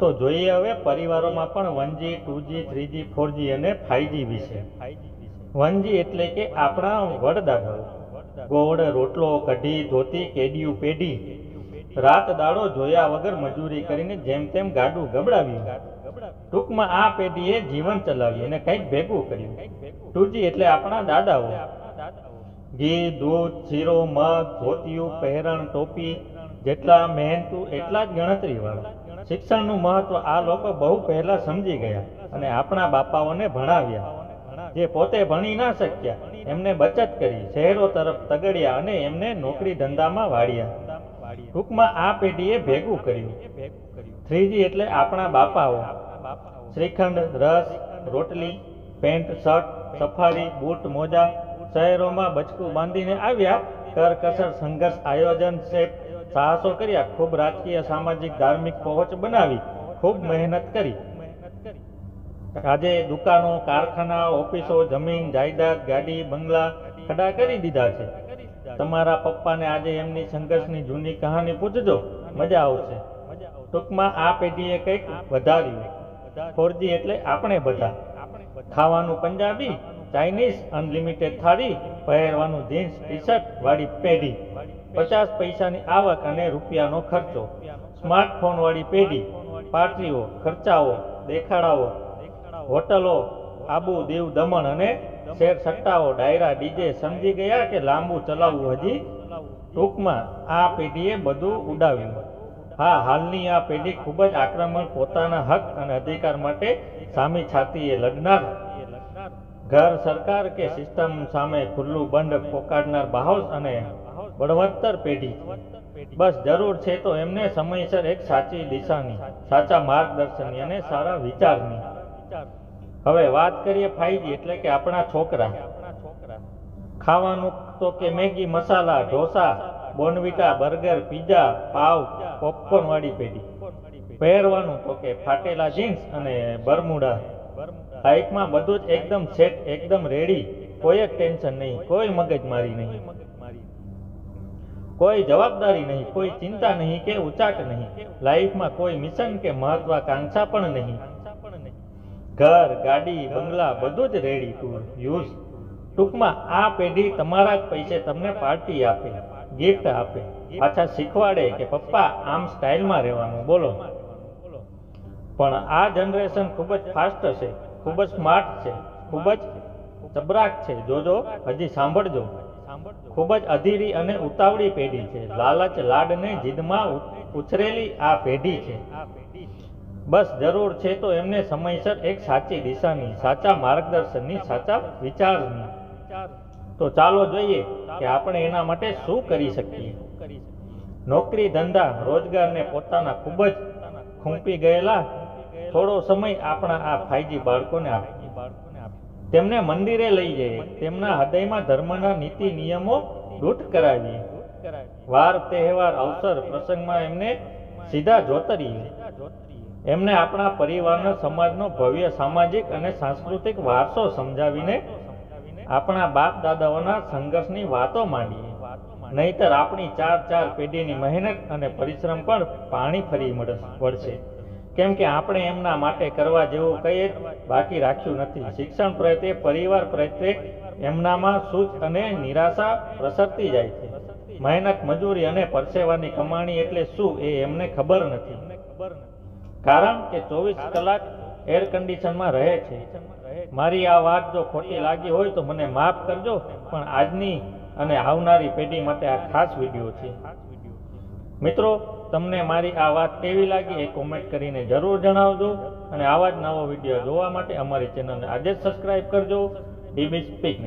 તો જોઈએ હવે પરિવારોમાં પણ one G two G three G four G અને ફાઈવજી વિશે. વનજી એટલે કે આપણા વડદાદાઓ ગોળ, રોટલો, કઢી, ધોતી, કેડિયું, પેઢી. રાત દાડો જોયા વગર મજૂરી કરીને જેમ તેમ ગાડું ગબડાવ્યું. ટૂંકમાં આ પેઢીએ જીવન ચલાવ્યું અને કંઈક ભેગું કર્યું. ટુજી એટલે આપણા દાદાઓ. ઘી, દૂધ, શીરો, મગ, ધોતિયું, પહેરણ, ટોપી, જેટલા મહેનતું, એટલા જ ગણતરીવાળા. શિક્ષણનું મહત્વ આ લોકો બહુ પહેલા સમજી ગયા અને આપણા બાપાઓને ભણાવ્યા. જે પોતે ભણી ના શક્યા, એમને બચત કરી, શહેરો તરફ તગડ્યા અને એમને નોકરી ધંધામાં વાળ્યા. ટૂંકમાં આ પેઢીએ ભેગું કર્યું. થ્રીજી એટલે આપણા બાપાઓ. શ્રીખંડ, રસ, રોટલી, પેન્ટ, શર્ટ, સફારી, બૂટ, મોજા શહેરોમાં બચકું બાંધીને આવ્યા કરકસર સંઘર્ષ આયોજન છે સાહસો કર્યા, ખૂબ રાજકીય, સામાજિક, ધાર્મિક પહોંચ બનાવી, ખૂબ મહેનત કરી. આજે દુકાનો કારખાના ઓફિસો, જમીન, જાયદાદ, ગાડી, બંગલા ખડા કરી દીધા છે. તમારા પપ્પાને આજે એમની સંઘર્ષની જૂની કહાની પૂછજો, મજા આવશે. ટૂંકમાં આ પેઢીએ કંઈક વધાર્યું. ફોરજી એટલે આપણે બધા. ખાવાનું પંજાબી ચાઇનીઝ અનલિમિટેડ થાળી, પહેરવાનું જીન્સ ટી શર્ટ વાળી પેઢી. પચાસ પૈસાની આવક અને રૂપિયાનો ખર્ચો. સ્માર્ટફોન વાળી પેઢી પાર્ટીઓ ખર્ચાઓ, દેખાડાઓ, હોટલો, આબુ, દીવ, દમણ અને શેર સટ્ટાઓ. ડાયરા, ડીજે સમજી ગયા કે લાંબુ ચલાવવું હજી? ટૂંકમાં આ પેઢીએ બધું ઉડાવ્યું. હા, હાલની આ પેઢી ખૂબ જ આક્રમણ પોતાના હક અને અધિકાર માટે સામી છાતીએ લડનાર ઘર સરકાર કે સિસ્ટમ સામે ખુલ્લું બંધ પોકાડનાર બાહોશ અને બળવત્તર પેઢી બસ જરૂર છે તો એમને સમયસર એક સાચી દિશાની, સાચા માર્ગદર્શનની અને સારા વિચારની. હવે વાત કરીએ ફાઈજી એટલે કે આપણા છોકરા. ખાવાનું તો કે Maggi, masala, dosa Bournvita burger, pizza, pav, popcorn વાળી પેઢી. પહેરવાનું તો કે ફાટેલા જીન્સ અને બરમુડા. લાઈફમાં બધું જ એકદમ સેટ એકદમ રેડી કોઈ જ ટેન્શન નહીં, કોઈ મગજમારી નહીં. કોઈ જવાબદારી નહીં, કોઈ ચિંતા નહીં કે ઉચાટ નહીં. લાઈફમાં કોઈ મિશન કે મહત્વાકાંક્ષા પણ નહીં. ઘર, ગાડી, બંગલા બધું જ રેડી ટુ યુઝ ટૂંકમાં આ પેઢી તમારા જ પૈસે તમને પાર્ટી આપે ગિફ્ટ આપે. પાછા શીખવાડે કે પપ્પા, આમ સ્ટાઇલમાં રહેવાનું, બોલો. પણ આ જનરેશન ખૂબ જ ફાસ્ટ છે, ખૂબ જ સ્માર્ટ છે, ખૂબ જ ચબરાક છે. જોજો, હજી સાંભળજો. ખૂબ જ અધીરી અને ઉતાવળી પેઢી છે. લાલચ, લાડને જીદમાં ઉછરેલી આ પેઢી છે. બસ જરૂર છે તો એમને સમયસર એક સાચી દિશાની, સાચા માર્ગદર્શનની, સાચા વિચારની. તો ચાલો જોઈએ કે આપણે એના માટે શું કરી શકીએ. નોકરી ધંધા, રોજગારને પોતાના ખૂબ જ ખૂંપી ગયેલા થોડો સમય આપણા આ ફાઈજી બાળકોને આપીએ તેમને મંદિરે લઈ જઈએ. તેમના હૃદયમાં ધર્મના નીતિ નિયમો દૂઢ કરાવીએ. વાર, તહેવાર, અવસર પ્રસંગમાં એમને સીધા જોતરીએ. એમને આપણા પરિવારનો સમાજનો ભવ્ય સામાજિક અને સાંસ્કૃતિક વારસો સમજાવીને આપણા બાપ દાદાઓના સંઘર્ષની વાતો માંડીએ. નહીતર આપણી ચાર ચાર પેઢીની મહેનત અને પરિશ્રમ પણ પાણી ફરી મળે- વળશે. કેમ કે આપણે એમના માટે કરવા જેવું કંઈ જ બાકી રાખ્યું નથી. શિક્ષણ પ્રત્યે પરિવાર પ્રત્યે એમનામાં સુખ અને નિરાશા પ્રસરતી જાય છે. મહેનત, મજૂરી અને પરસેવાની કમાણી એટલે શું એ એમને ખબર નથી. કારણ કે ચોવીસ કલાક એર કન્ડિશનમાં રહે છે. મારી આ વાત જો ખોટી લાગી હોય તો મને માફ કરજો, પણ આજની અને આવનારી પેઢી માટે આ ખાસ વીડિયો છે. મિત્રો, તમને મારી આ વાત કેવી લાગી એ કોમેન્ટ કરીને જરૂર જણાવજો અને આવા જ નવો વીડિયો જોવા માટે અમારી ચેનલને આજે જ સબસ્ક્રાઈબ કરજો. DB speak